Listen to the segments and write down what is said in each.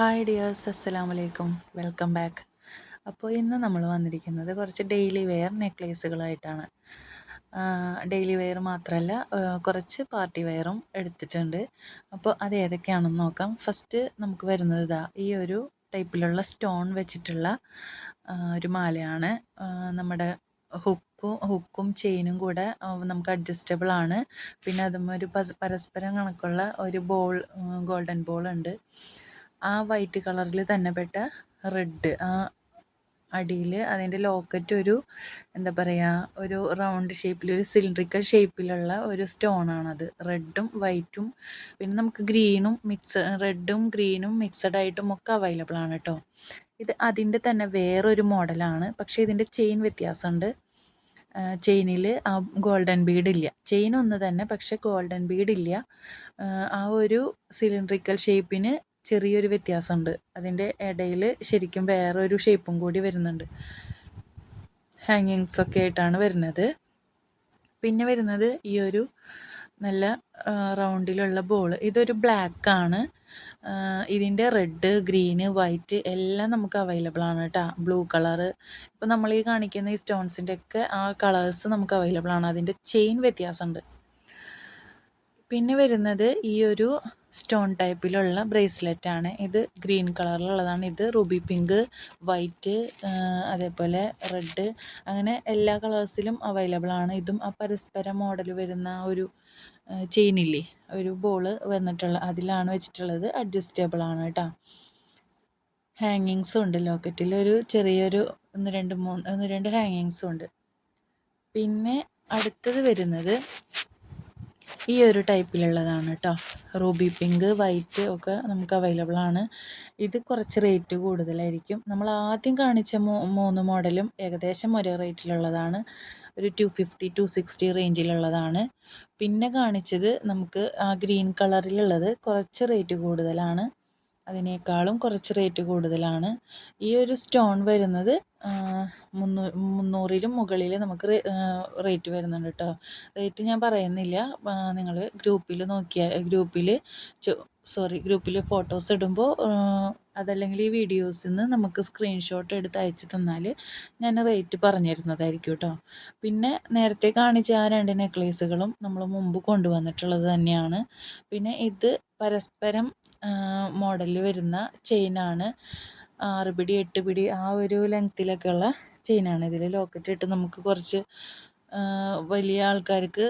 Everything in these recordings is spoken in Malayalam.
ഹായ് ഡിയേഴ്സ് അസ്സലാം വലൈക്കും വെൽക്കം ബാക്ക് അപ്പോൾ ഇന്ന് നമ്മൾ വന്നിരിക്കുന്നത് കുറച്ച് ഡെയിലി വെയർ നെക്ലേസുകളായിട്ടാണ് ഡെയിലി വെയർ മാത്രമല്ല കുറച്ച് പാർട്ടി വെയറും എടുത്തിട്ടുണ്ട്. അപ്പോൾ അത് ഏതൊക്കെയാണെന്ന് നോക്കാം. ഫസ്റ്റ് നമുക്ക് വരുന്നത് ഇതാ ഈ ഒരു ടൈപ്പിലുള്ള സ്റ്റോൺ വെച്ചിട്ടുള്ള ഒരു മാലയാണ്. നമ്മുടെ ഹുക്കും ഹുക്കും ചെയിനും കൂടെ നമുക്ക് അഡ്ജസ്റ്റബിൾ ആണ്. പിന്നെ അതും ഒരു പരസ്പരം കണക്കുള്ള ഒരു ബോൾ ഗോൾഡൻ ബോൾ ഉണ്ട്. ആ വൈറ്റ് കളറിൽ തന്നെ പെട്ട റെഡ്. ആ അടിയിൽ അതിന്റെ ലോക്കറ്റ് ഒരു എന്താ പറയുക ഒരു റൗണ്ട് ഷേപ്പിൽ ഒരു സിലിണ്ട്രിക്കൽ ഷേപ്പിലുള്ള ഒരു സ്റ്റോണാണത്. റെഡും വൈറ്റും പിന്നെ നമുക്ക് ഗ്രീനും മിക്സ് റെഡും ഗ്രീനും മിക്സഡ് ആയിട്ടും ഒക്കെ അവൈലബിൾ ആണ് കേട്ടോ ഇത് അതിന്റെ തന്നെ വേറൊരു മോഡലാണ് പക്ഷേ ഇതിന്റെ ചെയിൻ വ്യത്യാസമുണ്ട്. ചെയിനിൽ ആ ഗോൾഡൻ ബീഡ് ഇല്ല ചെയിൻ ഒന്ന് തന്നെ പക്ഷെ ഗോൾഡൻ ബീഡ് ഇല്ല ആ, ഒരു സിലിണ്ട്രിക്കൽ ഷേപ്പിന് ചെറിയൊരു വ്യത്യാസമുണ്ട്. അതിന്റെ ഇടയിൽ ശരിക്കും വേറൊരു ഷേപ്പും കൂടി വരുന്നുണ്ട്. ഹാങ്ങിങ്സ് ഒക്കെ ആയിട്ടാണ് വരുന്നത്. പിന്നെ വരുന്നത് ഈ ഒരു നല്ല റൗണ്ടിലുള്ള ബോൾ ഇതൊരു ബ്ലാക്ക് ആണ്. ഇതിന്റെ റെഡ് ഗ്രീന് വൈറ്റ് എല്ലാം നമുക്ക് അവൈലബിൾ ആണ് കേട്ടോ ബ്ലൂ കളറ് ഇപ്പോൾ നമ്മൾ ഈ കാണിക്കുന്ന ഈ സ്റ്റോൺസിന്റെ ഒക്കെ ആ കളേഴ്സ് നമുക്ക് അവൈലബിൾ ആണ്. അതിന്റെ ചെയിൻ വ്യത്യാസമുണ്ട്. പിന്നെ വരുന്നത് ഈ ഒരു സ്റ്റോൺ ടൈപ്പിലുള്ള ബ്രേസ്ലെറ്റ് ആണ്. ഇത് ഗ്രീൻ കളറിലുള്ളതാണ്. ഇത് റൂബി പിങ്ക് വൈറ്റ് അതേപോലെ റെഡ് അങ്ങനെ എല്ലാ കളേഴ്സിലും അവൈലബിൾ ആണ്. ഇതും ആ പരസ്പര മോഡൽ വരുന്ന ഒരു ചെയിനില്ലേ ഒരു ബോൾ വന്നിട്ടുള്ള അതിലാണ് വെച്ചിട്ടുള്ളത്. അഡ്ജസ്റ്റബിൾ ആണ് കേട്ടോ. ഹാങ്ങിങ്സും ഉണ്ട്. ലോക്കറ്റിൽ ഒരു ചെറിയൊരു ഒന്ന് രണ്ട് മൂന്ന് ഒന്ന് രണ്ട് ഹാങ്ങിങ്സും ഉണ്ട്. പിന്നെ അടുത്തത് വരുന്നത് ഈ ഒരു ടൈപ്പിലുള്ളതാണ് കേട്ടോ റൂബി പിങ്ക് വൈറ്റ് ഒക്കെ നമുക്ക് അവൈലബിൾ ആണ്. ഇത് കുറച്ച് റേറ്റ് കൂടുതലായിരിക്കും. നമ്മൾ ആദ്യം കാണിച്ച മൂന്ന് മോഡലും ഏകദേശം ഒരേ റേറ്റിലുള്ളതാണ്. ഒരു ടു ഫിഫ്റ്റി ടു സിക്സ്റ്റി റേഞ്ചിലുള്ളതാണ്. പിന്നെ കാണിച്ചത് നമുക്ക് ആ ഗ്രീൻ കളറിലുള്ളത് കുറച്ച് റേറ്റ് കൂടുതലാണ്. അതിനേക്കാളും കുറച്ച് റേറ്റ് കൂടുതലാണ്. ഈ ഒരു സ്റ്റോൺ വരുന്നത് മുന്നൂ മുന്നൂറിലും മുകളിൽ നമുക്ക് റേറ്റ് വരുന്നുണ്ട് കേട്ടോ റേറ്റ് ഞാൻ പറയുന്നില്ല. നിങ്ങൾ ഗ്രൂപ്പിൽ നോക്കിയാൽ ഗ്രൂപ്പിൽ സോറി ഗ്രൂപ്പിൽ ഫോട്ടോസ് ഇടുമ്പോൾ അതല്ലെങ്കിൽ ഈ വീഡിയോസിൽ നിന്ന് നമുക്ക് സ്ക്രീൻഷോട്ട് എടുത്ത് അയച്ച് തന്നാൽ ഞാൻ റേറ്റ് പറഞ്ഞു തരുന്നതായിരിക്കും കേട്ടോ പിന്നെ നേരത്തെ കാണിച്ച ആ രണ്ട് നെക്ലേസുകളും നമ്മൾ മുമ്പ് കൊണ്ടുവന്നിട്ടുള്ളത് തന്നെയാണ്. പിന്നെ ഇത് പരസ്പരം മോഡലിൽ വരുന്ന ചെയിനാണ് ആറ് പിടി എട്ട് പിടി ആ ഒരു ലെങ്ത്തിലൊക്കെ ഉള്ള ചെയിനാണ് ഇതിൽ ലോക്കറ്റ് ഇട്ട് നമുക്ക് കുറച്ച് വലിയ ആൾക്കാർക്ക്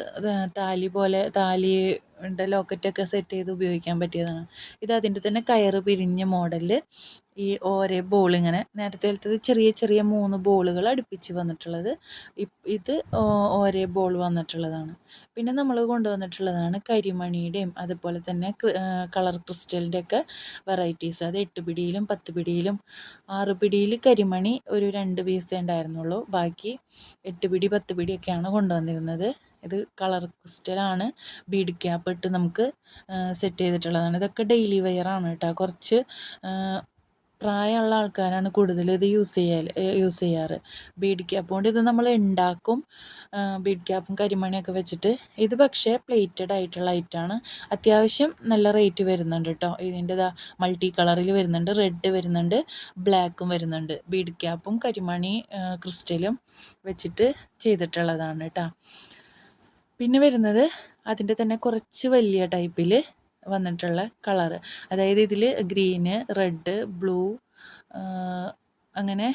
താലി പോലെ താലിയുടെ ലോക്കറ്റൊക്കെ സെറ്റ് ചെയ്ത് ഉപയോഗിക്കാൻ പറ്റിയതാണ്. ഇത് അതിന്റെ തന്നെ കയറ് പിരിഞ്ഞ മോഡലിൽ ഈ ഓരോ ബോളിങ്ങനെ നേരത്തെ എടുത്തത് ചെറിയ ചെറിയ മൂന്ന് ബോളുകൾ അടുപ്പിച്ച് വന്നിട്ടുള്ളത്. ഇത് ഓരോ ബോൾ വന്നിട്ടുള്ളതാണ്. പിന്നെ നമ്മൾ കൊണ്ടുവന്നിട്ടുള്ളതാണ് കരിമണിയുടെയും അതുപോലെ തന്നെ കളർ ക്രിസ്റ്റലിന്റെ ഒക്കെ വെറൈറ്റീസ് അത് എട്ട് പിടിയിലും പത്ത് പിടിയിലും ആറ് പിടിയിൽ കരിമണി ഒരു രണ്ട് പീസേ ഉണ്ടായിരുന്നുള്ളൂ. ബാക്കി എട്ട് പിടി പത്ത് പിടിയൊക്കെയാണ് കൊണ്ടുവന്നിരുന്നത്. ഇത് കളർ ക്രിസ്റ്റലാണ് ബീഡ് ക്യാപ്പ് ഇട്ട് നമുക്ക് സെറ്റ് ചെയ്തിട്ടുള്ളതാണ്. ഇതൊക്കെ ഡെയിലി വെയർ ആണ് കേട്ടോ. കുറച്ച് പ്രായമുള്ള ആൾക്കാരാണ് കൂടുതൽ ഇത് യൂസ് ചെയ്യാൻ യൂസ് ചെയ്യാറ്. ബീഡ് ക്യാപ്പ് കൊണ്ട് ഇത് നമ്മൾ ഉണ്ടാക്കും ബീഡ് ക്യാപ്പും കരിമണിയൊക്കെ വെച്ചിട്ട് ഇത് പക്ഷേ പ്ലേറ്റഡ് ആയിട്ടുള്ള ഐറ്റമാണ് അത്യാവശ്യം നല്ല റേറ്റ് വരുന്നുണ്ട് കേട്ടോ ഇതിന്റെ ഇതാ മൾട്ടി കളറിൽ വരുന്നുണ്ട് റെഡ് വരുന്നുണ്ട് ബ്ലാക്കും വരുന്നുണ്ട്. ബീഡ് ക്യാപ്പും കരിമണി ക്രിസ്റ്റലും വെച്ചിട്ട് ചെയ്തിട്ടുള്ളതാണ് കേട്ടോ പിന്നെ വരുന്നത് അതിന്റെ തന്നെ കുറച്ച് വലിയ ടൈപ്പിൽ വന്നിട്ടുള്ള കളർ അതായത് ഇതിൽ ഗ്രീന് റെഡ് ബ്ലൂ അങ്ങനെ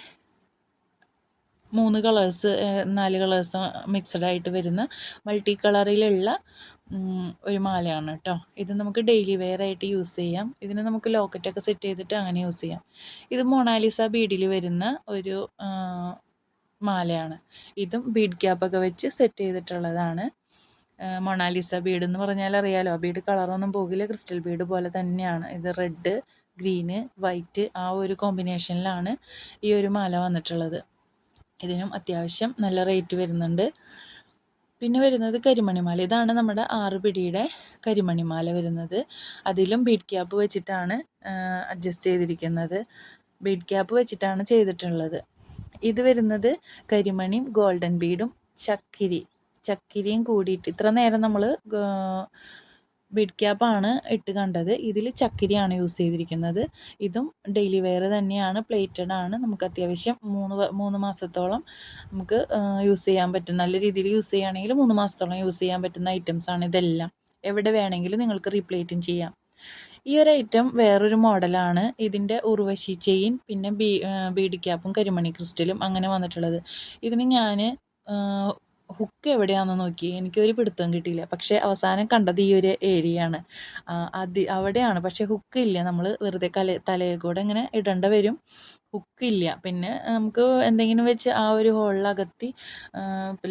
മൂന്ന് കളേഴ്സ് നാല് കളേഴ്സ് മിക്സഡ് ആയിട്ട് വരുന്ന മൾട്ടി കളറിലുള്ള ഒരു മാലയാണ് കേട്ടോ ഇത് നമുക്ക് ഡെയിലി വെയർ ആയിട്ട് യൂസ് ചെയ്യാം. ഇതിന് നമുക്ക് ലോക്കറ്റൊക്കെ സെറ്റ് ചെയ്തിട്ട് അങ്ങനെ യൂസ് ചെയ്യാം. ഇത് മൊണാലിസ ബീഡിൽ വരുന്ന ഒരു മാലയാണ്. ഇതും ബീഡ് ക്യാപ്പൊക്കെ വെച്ച് സെറ്റ് ചെയ്തിട്ടുള്ളതാണ്. മൊണാലിസ ബീഡ് എന്ന് പറഞ്ഞാൽ അറിയാലോ ബീഡ് കളറൊന്നും പോകില്ല. ക്രിസ്റ്റൽ ബീഡ് പോലെ തന്നെയാണ്. ഇത് റെഡ് ഗ്രീന് വൈറ്റ് ആ ഒരു കോമ്പിനേഷനിലാണ് ഈ ഒരു മാല വന്നിട്ടുള്ളത്. ഇതിനും അത്യാവശ്യം നല്ല റേറ്റ് വരുന്നുണ്ട്. പിന്നെ വരുന്നത് കരിമണിമാല. ഇതാണ് നമ്മുടെ ആറ് പിടിയുടെ കരിമണിമാല വരുന്നത്. അതിലും ബീഡ് ക്യാപ്പ് വെച്ചിട്ടാണ് അഡ്ജസ്റ്റ് ചെയ്തിരിക്കുന്നത്. ബീഡ് ക്യാപ്പ് വെച്ചിട്ടാണ് ചെയ്തിട്ടുള്ളത്. ഇത് വരുന്നത് കരിമണിയും ഗോൾഡൻ ബീഡും ചക്കിരി. ചക്കിരിയും കൂടിയിട്ട് ഇത്ര നേരം നമ്മൾ ബിഡ് ക്യാപ്പാണ് ഇട്ട് കണ്ടത്. ഇതിൽ ചക്കിരിയാണ് യൂസ് ചെയ്തിരിക്കുന്നത്. ഇതും ഡെയിലി വെയർ തന്നെയാണ് പ്ലേറ്റഡ് ആണ്. നമുക്ക് അത്യാവശ്യം മൂന്ന് മൂന്ന് മാസത്തോളം നമുക്ക് യൂസ് ചെയ്യാൻ പറ്റും. നല്ല രീതിയിൽ യൂസ് ചെയ്യുകയാണെങ്കിൽ മൂന്ന് മാസത്തോളം യൂസ് ചെയ്യാൻ പറ്റുന്ന ഐറ്റംസ് ആണ് ഇതെല്ലാം. എവിടെ വേണമെങ്കിലും നിങ്ങൾക്ക് റീപ്ലേറ്റും ചെയ്യാം. ഈ ഒരു ഐറ്റം വേറൊരു മോഡലാണ്. ഇതിന്റെ ഉർവശി ചെയിൻ പിന്നെ ബീ ബീഡ് ക്യാപ്പും കരിമണി ക്രിസ്റ്റലും അങ്ങനെ വന്നിട്ടുള്ളത്. ഇതിന് ഞാൻ ഹുക്ക് എവിടെയാണെന്ന് നോക്കി. എനിക്കൊരു പിടുത്തം കിട്ടിയില്ല. പക്ഷേ അവസാനം കണ്ടത് ഈ ഒരു ഏരിയയാണ് അത് അവിടെയാണ്. പക്ഷേ ഹുക്ക് ഇല്ല. നമ്മൾ വെറുതെ കല തലയിൽ കൂടെ ഇങ്ങനെ ഇടേണ്ട വരും. ഹുക്കില്ല പിന്നെ നമുക്ക് എന്തെങ്കിലും വെച്ച് ആ ഒരു ഹോളിലകത്തി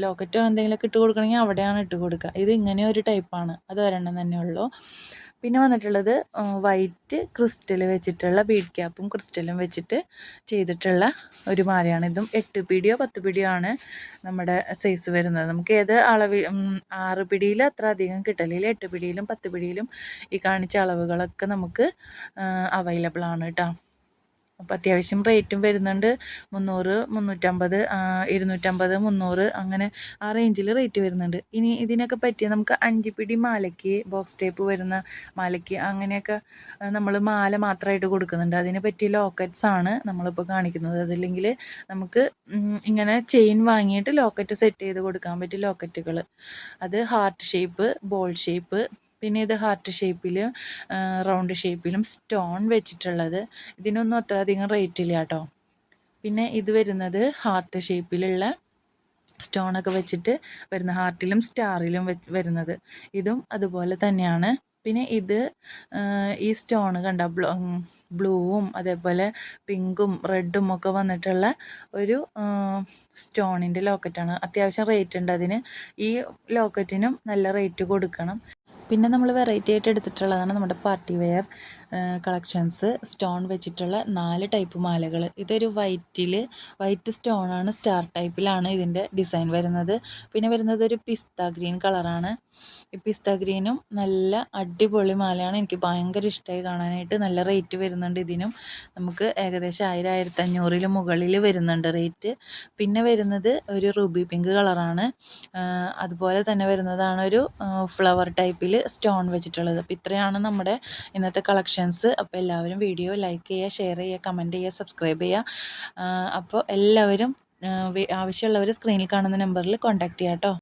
ലോക്കറ്റോ എന്തെങ്കിലുമൊക്കെ ഇട്ട് കൊടുക്കണമെങ്കിൽ അവിടെയാണ് ഇട്ട് കൊടുക്കുക. ഇത് ഇങ്ങനെ ഒരു ടൈപ്പാണ് അത് ഒരെണ്ണം തന്നെ ഉള്ളൂ. പിന്നെ വന്നിട്ടുള്ളത് വൈറ്റ് ക്രിസ്റ്റൽ വെച്ചിട്ടുള്ള ബീഡ് ക്യാപ്പും ക്രിസ്റ്റലും വെച്ചിട്ട് ചെയ്തിട്ടുള്ള ഒരു മാലയാണ്. ഇതും എട്ട് പിടിയോ പത്ത് പിടിയോ ആണ് നമ്മുടെ സൈസ് വരുന്നത്. നമുക്ക് ഏത് അളവിൽ ആറ് പിടിയിൽ അത്ര അധികം കിട്ടലില്ല എട്ട് പിടിയിലും പത്ത് പിടിയിലും ഈ കാണിച്ച അളവുകളൊക്കെ നമുക്ക് അവൈലബിൾ ആണ് കേട്ടോ അപ്പോൾ അത്യാവശ്യം റേറ്റും വരുന്നുണ്ട്. മുന്നൂറ് മുന്നൂറ്റമ്പത് ഇരുന്നൂറ്റമ്പത് മുന്നൂറ് അങ്ങനെ ആ റേഞ്ചിൽ റേറ്റ് വരുന്നുണ്ട്. ഇനി ഇതിനൊക്കെ പറ്റിയ നമുക്ക് അഞ്ച് പിടി മാലയ്ക്ക് ബോക്സ് ടേപ്പ് വരുന്ന മാലയ്ക്ക് അങ്ങനെയൊക്കെ നമ്മൾ മാല മാത്രമായിട്ട് കൊടുക്കുന്നുണ്ട്. അതിനെ പറ്റിയ ലോക്കറ്റ്സ് ആണ് നമ്മളിപ്പോൾ കാണിക്കുന്നത്. അതല്ലെങ്കിൽ നമുക്ക് ഇങ്ങനെ ചെയിൻ വാങ്ങിയിട്ട് ലോക്കറ്റ് സെറ്റ് ചെയ്ത് കൊടുക്കാൻ പറ്റിയ ലോക്കറ്റുകൾ അത് ഹാർട്ട് ഷേപ്പ് ബോൾ ഷേപ്പ് പിന്നെ ഇത് ഹാർട്ട് ഷേപ്പിലും റൗണ്ട് ഷേപ്പിലും സ്റ്റോൺ വെച്ചിട്ടുള്ളത്. ഇതിനൊന്നും അത്ര അധികം റേറ്റ് ഇല്ല കേട്ടോ പിന്നെ ഇത് വരുന്നത് ഹാർട്ട് ഷേപ്പിലുള്ള സ്റ്റോണൊക്കെ വെച്ചിട്ട് വരുന്ന ഹാർട്ടിലും സ്റ്റാറിലും വരുന്നത്. ഇതും അതുപോലെ തന്നെയാണ്. പിന്നെ ഇത് ഈ സ്റ്റോൺ കണ്ട ബ്ലോ ബ്ലൂവും അതേപോലെ പിങ്കും റെഡും ഒക്കെ വന്നിട്ടുള്ള ഒരു സ്റ്റോണിന്റെ ലോക്കറ്റാണ് അത്യാവശ്യം റേറ്റ് ഉണ്ട് അതിന്. ഈ ലോക്കറ്റിനും നല്ല റേറ്റ് കൊടുക്കണം. പിന്നെ നമ്മൾ വെറൈറ്റി ആയിട്ട് എടുത്തിട്ടുള്ളതാണ് നമ്മുടെ പാർട്ടി വെയർ കളക്ഷൻസ് സ്റ്റോൺ വെച്ചിട്ടുള്ള നാല് ടൈപ്പ് മാലകൾ. ഇതൊരു വൈറ്റിൽ വൈറ്റ് സ്റ്റോണാണ് സ്റ്റാർ ടൈപ്പിലാണ് ഇതിന്റെ ഡിസൈൻ വരുന്നത്. പിന്നെ വരുന്നത് ഒരു പിസ്ത ഗ്രീൻ കളറാണ്. ഈ പിസ്ത ഗ്രീനും നല്ല അടിപൊളി മാലയാണ്. എനിക്ക് ഭയങ്കര ഇഷ്ടമായി കാണാനായിട്ട്. നല്ല റേറ്റ് വരുന്നുണ്ട് ഇതിനും. നമുക്ക് ഏകദേശം ആയിരം ആയിരത്തഞ്ഞൂറിൽ മുകളിൽ വരുന്നുണ്ട് റേറ്റ്. പിന്നെ വരുന്നത് ഒരു റൂബി പിങ്ക് കളറാണ്. അതുപോലെ തന്നെ വരുന്നതാണ് ഒരു ഫ്ലവർ ടൈപ്പിൽ സ്റ്റോൺ വെച്ചിട്ടുള്ളത്. അപ്പോൾ ഇത്രയാണ് നമ്മുടെ ഇന്നത്തെ കളക്ഷൻസ് അപ്പോൾ എല്ലാവരും വീഡിയോ ലൈക്ക് ചെയ്യുക ഷെയർ ചെയ്യുക കമന്റ് ചെയ്യുക സബ്സ്ക്രൈബ് ചെയ്യുക. അപ്പോൾ എല്ലാവരും ആവശ്യമുള്ളവർ സ്ക്രീനിൽ കാണുന്ന നമ്പറിൽ കോൺടാക്റ്റ് ചെയ്യാം കേട്ടോ